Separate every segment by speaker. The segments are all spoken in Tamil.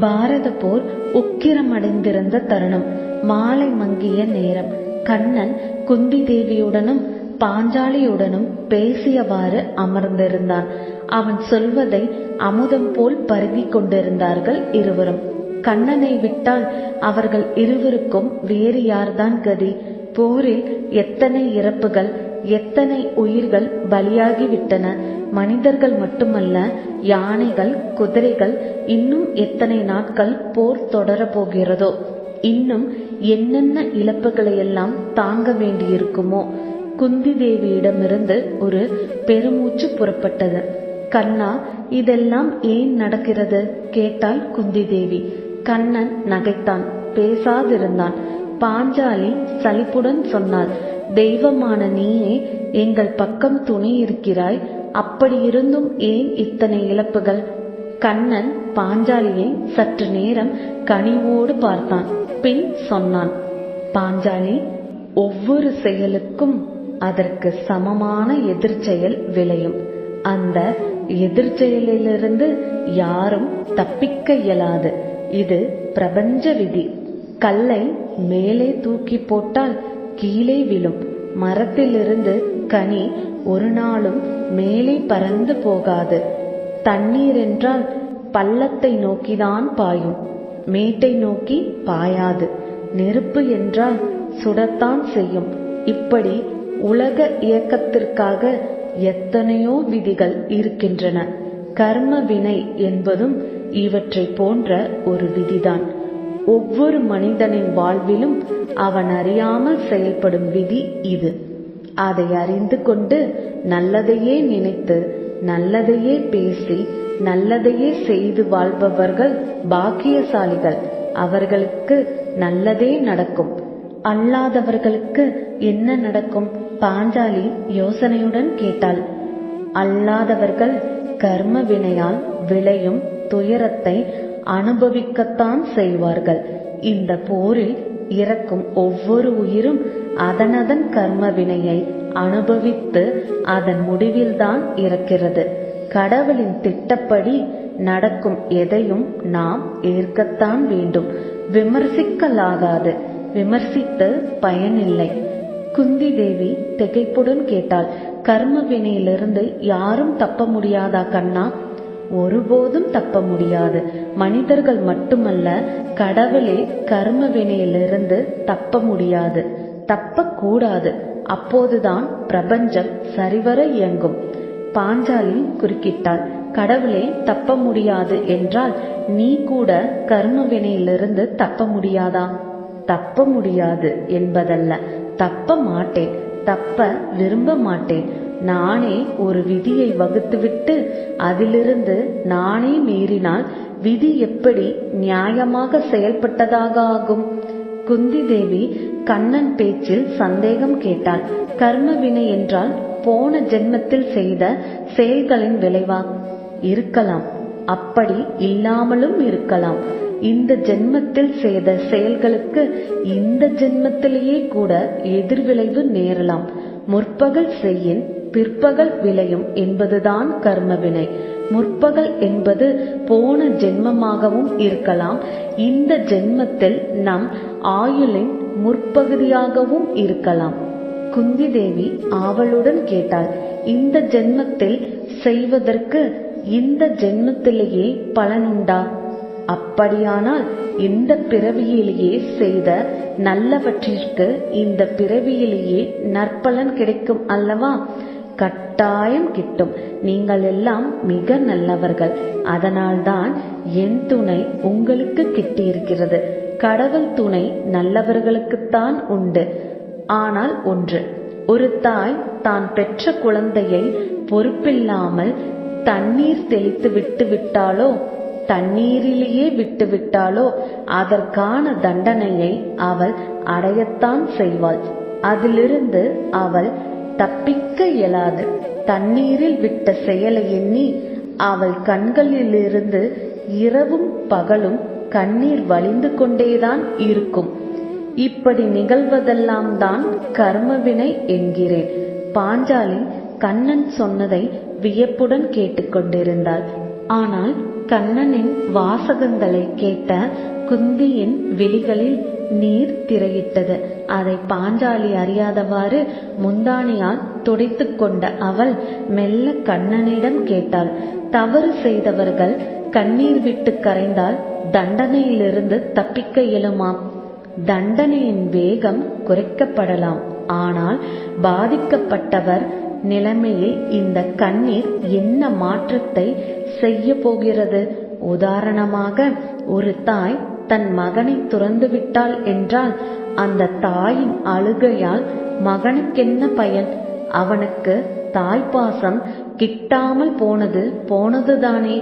Speaker 1: பாரத போர் உக்கிரமடைந்திருந்த தருணம். மாலை மங்கிய நேரம். கண்ணன் குந்தி தேவியுடனும் பாஞ்சாலியுடனும் பேசியவாறு அமர்ந்திருந்தான். அவன் சொல்வதை அமுதம் போல் பருகி கொண்டிருந்தார்கள் இருவரும். கண்ணனை விட்டால் அவர்கள் இருவருக்கும் வேறு யார்தான் கதி? போரில் எத்தனை இறப்புகள்? எத்தனை உயிர்கள் பலியாகிவிட்டன? மனிதர்கள் மட்டுமல்ல யானைகள் குதிரைகள் இன்னும் எத்தனை நாட்கள் போர் தொடரப்போகிறதோ? இன்னும் என்னென்ன இழப்புகளையெல்லாம் தாங்க வேண்டியிருக்குமோ? குந்தி தேவியிடமிருந்து ஒரு பெருமூச்சு புறப்பட்டது. கண்ணா இதெல்லாம் ஏன் நடக்கிறது? கேட்டாள் குந்தி தேவி கண்ணன் நகைத்தான் பேசாதிருந்தான். பாஞ்சாலி சலிப்புடன் சொன்னாள் தெய்வமான நீயே எங்கள் பக்கம் துணை இருக்கிறாய். அப்படியிருந்தும் ஏன் இத்தனை இழப்புகள்? கண்ணன் பாஞ்சாலியை சற்று நேரம் கனிவோடு பார்த்தான். பின் சொன்னான் பாஞ்சாலி ஒவ்வொரு செயலுக்கும் அதற்கு சமமான எதிர்ச்செயல் விளையும். அந்த எதிர்ச்செயலிலிருந்து யாரும் தப்பிக்க இயலாது. இது பிரபஞ்ச விதி. கல்லை மேலே தூக்கி போட்டால் கீழே விழும். மரத்திலிருந்து கனி ஒரு நாளும் மேலே பறந்து போகாது. தண்ணீர் என்றால் பள்ளத்தை நோக்கிதான் பாயும். மேட்டை நோக்கி பாயாது. நெருப்பு என்றால் சுடத்தான் செய்யும். இப்படி உலக இயக்கத்திற்காக எத்தனையோ விதிகள் இருக்கின்றன. கர்ம வினை என்பதும் இவற்றை போன்ற ஒரு விதிதான். ஒவ்வொரு மனிதனின் வாழ்விலும் அவன் அறியாமல் செயல்படும் விதி இது. அதை அறிந்து கொண்டு நல்லதையே நினைத்து நல்லதையே பேசி நல்லதையே செய்து வாழ்பவர்கள் பாக்கியசாலிகள். அவர்களுக்கு நல்லதே நடக்கும். அல்லாதவர்களுக்கு என்ன நடக்கும்? பாஞ்சாலி யோசனையுடன் கேட்டாள். அல்லாதவர்கள் கர்ம வினையால் விளையும் துயரத்தை அனுபவிக்கத்தான் செய்வார்கள். இந்த போரில் இறக்கும் ஒவ்வொரு உயிரும் அதனதன் கர்ம வினையை அனுபவித்து அதன் முடிவில்தான் இறக்கிறது. கடவுளின் திட்டப்படி நடக்கும் எதையும் நாம் ஏற்கத்தான் வேண்டும். விமர்சிக்கலாகாது. விமர்சித்து பயனில்லை. குந்தி தேவி திகைப்புடன் கேட்டாள் கர்ம வினையிலிருந்து யாரும் தப்ப முடியாதா கண்ணா? ஒருபோதும் தப்ப முடியாது. மனிதர்கள் மட்டுமல்ல கடவுளே கர்ம வினையிலிருந்து தப்ப முடியாது. தப்ப கூடாது அப்போதுதான் பிரபஞ்சம் சரிவர இயங்கும். பாஞ்சாலி குறுக்கிட்டாள் கடவுளே தப்ப முடியாது என்றால் நீ கூட கர்ம வினையிலிருந்து தப்ப முடியாதா? தப்ப முடியாது என்பதல்ல. தப்ப மாட்டேன். தப்ப விரும்ப மாட்டேன். நானே ஒரு விதியை வகுத்துவிட்டு அதிலிருந்து நானே மீறினால் விதி எப்படி நியாயமாக செயல்பட்டதாக ஆகும்? குந்தி தேவி கண்ணன் பேச்சில் சந்தேகம் கேட்டாள். கர்ம வினை என்றால் போன ஜென்மத்தில் செய்த செயல்களின் விளைவா? இருக்கலாம். அப்படி இல்லாமலும் இருக்கலாம். இந்த ஜென்மத்தில் செய்த செயல்களுக்கு இந்த ஜென்மத்திலேயே கூட எதிர்விளைவு நேரலாம். முற்பகல் செய்யின் பிற்பகல் விளையும் என்பதுதான் கர்மவினை. முற்பகல் என்பது போன ஜென்மமாகவும் இருக்கலாம். இந்த ஜென்மத்தில் நம் ஆயுளின் முற்பகுதியாகவும் இருக்கலாம். குந்தி தேவி ஆவலுடன் கேட்டாள் இந்த ஜென்மத்தில் செய்வதற்கு இந்த ஜென்மத்திலேயே பலனுண்டா? அப்படியானால் இந்த பிறவியிலேயே செய்த நல்லவற்றிற்கு இந்த பிறவியிலேயே நற்பலன் கிடைக்கும் அல்லவா? கட்டாயம் கிட்டும். நீங்கள் எல்லாம் மிக நல்லவர்கள். அதனால்தான் என் துணை உங்களுக்கு கிட்டியிருக்கிறது. கடவுள் துணை நல்லவர்களுக்குத்தான் உண்டு. ஆனால் ஒன்று ஒரு தாய் தான் பெற்ற குழந்தையை பொறுப்பில்லாமல் தண்ணீர் தெளித்து விட்டு விட்டாலோ தண்ணீரிலேயே விட்டுவிட்டாலோ அதற்கான தண்டனையை அவள் அடையத்தான் செய்வாள். அதிலிருந்து அவள் தப்பிக்க இயலாது. தண்ணீரில் விட்ட செயலை எண்ணி அவள் கண்களிலிருந்து இரவும் பகலும் கண்ணீர் வழிந்து கொண்டேதான் இருக்கும். இப்படி நிகழ்வதெல்லாம் தான் கர்மவினை என்கிறேன். பாஞ்சாலி கண்ணன் சொன்னதை வியப்புடன் கேட்டுக்கொண்டிருந்தாள் ஆனால் கண்ணனின் வாசகங்களை கேட்ட குந்தியின் விழிகளில் நீர் திரையிட்டது. அதை பாஞ்சாலி அறியாதவாறு முந்தானியால் துடைத்து கொண்ட அவள் மெல்ல கண்ணனிடம் கேட்டாள் தவறு செய்தவர்கள் கண்ணீர் விட்டு கரைந்தால் தண்டனையிலிருந்து தப்பிக்க இயலுமாம்? தண்டனையின் வேகம் குறைக்கப்படலாம். ஆனால் பாதிக்கப்பட்டவர் நிலைமையில் இந்த கண்ணீர் என்ன மாற்றத்தை செய்ய போகிறது? உதாரணமாக ஒரு தாய் தன் மகனை துறந்து விட்டாள் என்றால் அந்த தாயின் அழுகையால் மகனுக்கென்ன பயன்? அவனுக்கு தாய்ப்பாசம் கிட்டாமல் போனது போனதுதானே?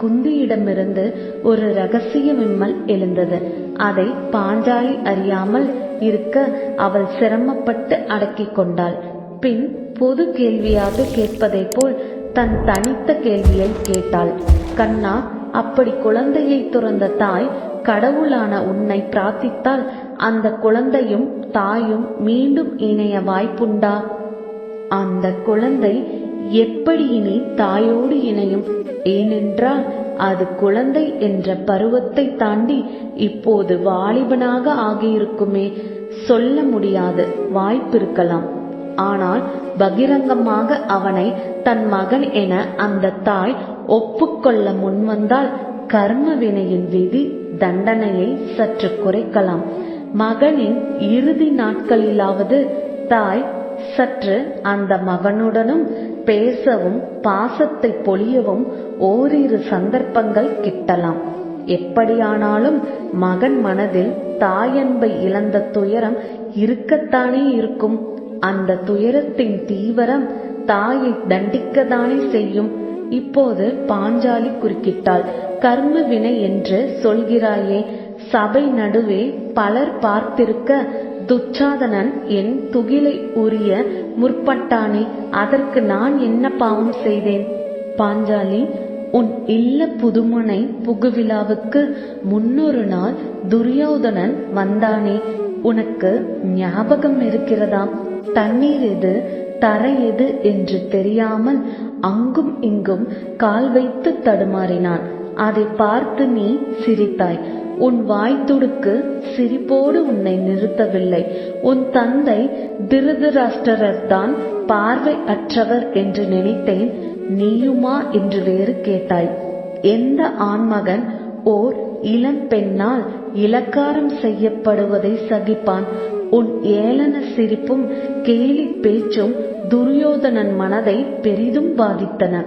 Speaker 1: குந்தியிடமிருந்து ஒரு ரகசிய விம்மல் எழுந்தது. அதை பாஞ்சாலி அறியாமல் இருக்க அவள் சிரமப்பட்டு அடக்கிக் கொண்டாள். பின் பொது கேள்வியாக கேட்பதைப் போல் தன் தனித்த கேள்வியை கேட்டாள். கண்ணா அப்படி குழந்தையை துறந்த தாய் கடவுளான உன்னை பிரார்த்தித்தால் அந்த குழந்தையும் தாயும் மீண்டும் இணைய வாய்ப்புண்டா? அந்த குழந்தை எப்படி இனி தாயோடு இணையும்? ஏனென்றால் அது குழந்தை என்ற பருவத்தை தாண்டி இப்போது வாலிபனாக ஆகியிருக்குமே. சொல்ல முடியாது வாய்ப்பிருக்கலாம். ஆனால் பகிரங்கமாக அவனை தன் மகன் என அந்த தாய் ஒப்புக்கொள்ள முன்வந்தால் கர்ம வினையின் விதி தண்டனையை சற்று குறைக்கலாம். மகனின் இறுதி நாட்களிலாவது தாய் சற்று அந்த மகனுடனும் பேசவும் பாசத்தை பொழியவும் ஓரிரு சந்தர்ப்பங்கள் கிட்டலாம். எப்படியானாலும் மகன் மனதில் தாயன்பை இழந்த துயரம் இருக்கத்தானே இருக்கும். அந்த துயரத்தின் தீவிரம் தாயை தண்டிக்கத்தானே செய்யும். இப்போது பாஞ்சாலி குறுக்கிட்டாள். கர்ம வினை என்று சொல்கிறாயே சபை நடுவே பலர் பார்த்திருக்க துச்சாதனன் என் துகிலை உரிய முற்பட்டானே அதற்கு நான் என்ன பாவம் செய்தேன்? பாஞ்சாலி உன் இல்ல புதுமனை புகுவிழாவுக்கு முன்னொரு நாள் துரியோதனன் வந்தானே உனக்கு ஞாபகம் இருக்கிறதாம்? தண்ணீர் எது தரை எது என்று தெரியாமல் அங்கும் இங்கும் கால் வைத்து தடுமாறினான். அதை பார்த்து நீ சிரித்தாய். உன் வாய் துடுக்கு சிரிப்போடு உன்னை நிறுத்தவில்லை. உன் தந்தை திருதராஷ்டிரர்தான் பார்வை அற்றவர் என்று நினைத்தேன். நீயுமா? என்று வேறு கேட்டாய். எந்த ஆண்மகன் ஓர் இளம் பெண்ணால் இலக்காரம் செய்யப்படுவதை சகிப்பான். உன் ஏளன சிரிப்பும் கேலி பேச்சும் துரியோதனன் மனதை பெரிதும் பாதித்தன.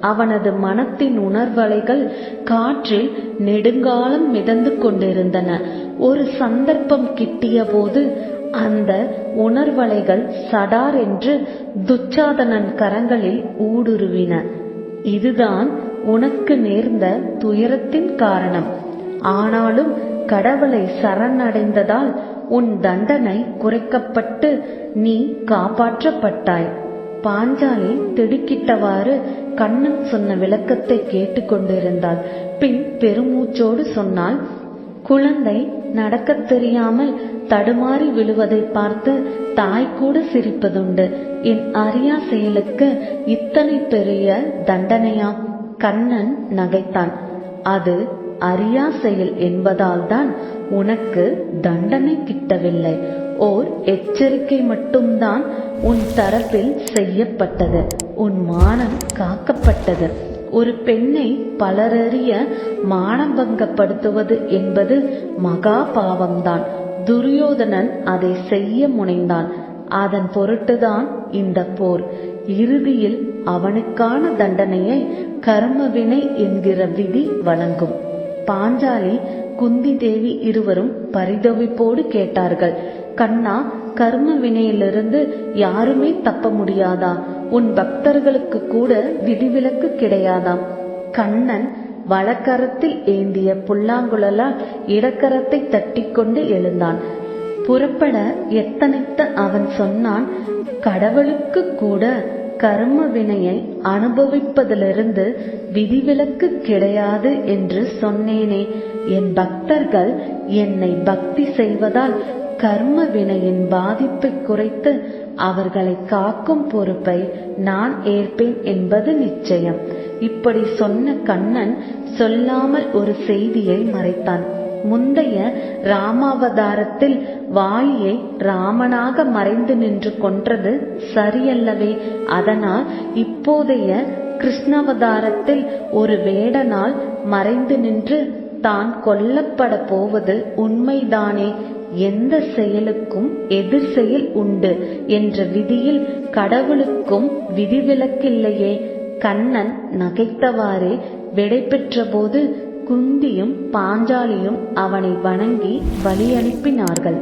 Speaker 1: அவனது மனத்தின் உணர்வலைகள் காற்றில் நெடுங்காலம் மிதந்து கொண்டிருந்தன. ஒரு சந்தர்ப்பம் கிட்டியபோது அந்த உணர்வலைகள் சடார் என்று துச்சாதனன் கரங்களில் ஊடுருவின. இதுதான் உனக்கு நேர்ந்த துயரத்தின் காரணம். ஆனாலும் கடவுளை சரணடைந்ததால் உன் தண்டனை குறைக்கப்பட்டு நீ காப்பாற்றப்பட்டாய். பாஞ்சாலி திடுக்கிட்டவாறு கண்ணன் சொன்ன விளக்கத்தை கேட்டுக்கொண்டிருந்தாள். பின் பெருமூச்சோடு சொன்னாள் குழந்தை நடக்கத் தெரியாமல் தடுமாறி விழுவதை பார்த்து தாய் கூட சிரிப்பதுண்டு. என் அரியா செயலுக்கு இத்தனை பெரிய தண்டனையா? கண்ணன் நகைத்தான். அது அறியா செயல் என்பதால்தான் உனக்கு தண்டனை கிட்டவில்லை. ஓர் எச்சரிக்கை மட்டும்தான் உன் தரப்பில் செய்யப்பட்டது. உன் மானம் காக்கப்பட்டது. ஒரு பெண்ணை பலரறிய மானபங்கப்படுத்துவது என்பது மகா பாவம்தான். துரியோதனன் அதை செய்ய முனைந்தான். அதன் பொருட்டுதான் இந்த போர். இறுதியில் அவனுக்கான தண்டனையை கர்மவினை என்கிற விதி வழங்கும். பாஞ்சாலி குந்தி தேவி இருவரும் பரிதவிப்போடு கேட்டார்கள் கண்ணா கர்ம வினையிலிருந்து யாருமே தப்ப முடியாதா? உன் பக்தர்களுக்கு கூட விதிவிலக்கு கிடையாதாம் கண்ணன் வலக்கரத்தில் ஏந்திய புல்லாங்குழலால் இடக்கரத்தை தட்டிக்கொண்டு எழுந்தான். புறப்பட எத்தனைத்த அவன் சொன்னான் கடவுளுக்கு கூட கர்ம வினையை அனுபவிப்பதிலிருந்து விதிவிலக்கு கிடையாது என்று சொன்னேனே. என் பக்தர்கள் என்னை பக்தி செய்வதால் கர்ம வினையின் பாதிப்பை குறைத்து அவர்களை காக்கும் பொறுப்பை நான் ஏற்பேன் என்பது நிச்சயம். இப்படி சொன்ன கண்ணன் சொல்லாமல் ஒரு செய்தியை மறைத்தான். முந்தைய ராமாவதாரத்தில் வாலியை ராமனாக மறைந்து நின்று கொன்றது சரியல்லவே. அதனால் இப்போதைய கிருஷ்ணாவதாரத்தில் ஒரு வேடனால் மறைந்து நின்று தான் கொல்லப்பட போவது உண்மைதானே? எந்த செயலுக்கும் எதிர் செயல் உண்டு என்ற விதியில் கடவுளுக்கும் விதிவிலக்கில்லையே. கண்ணன் நகைத்தவாறே விடை பெற்றபோது குந்தியும் பாஞ்சாலியும் அவனை வணங்கி வழியனுப்பினார்கள்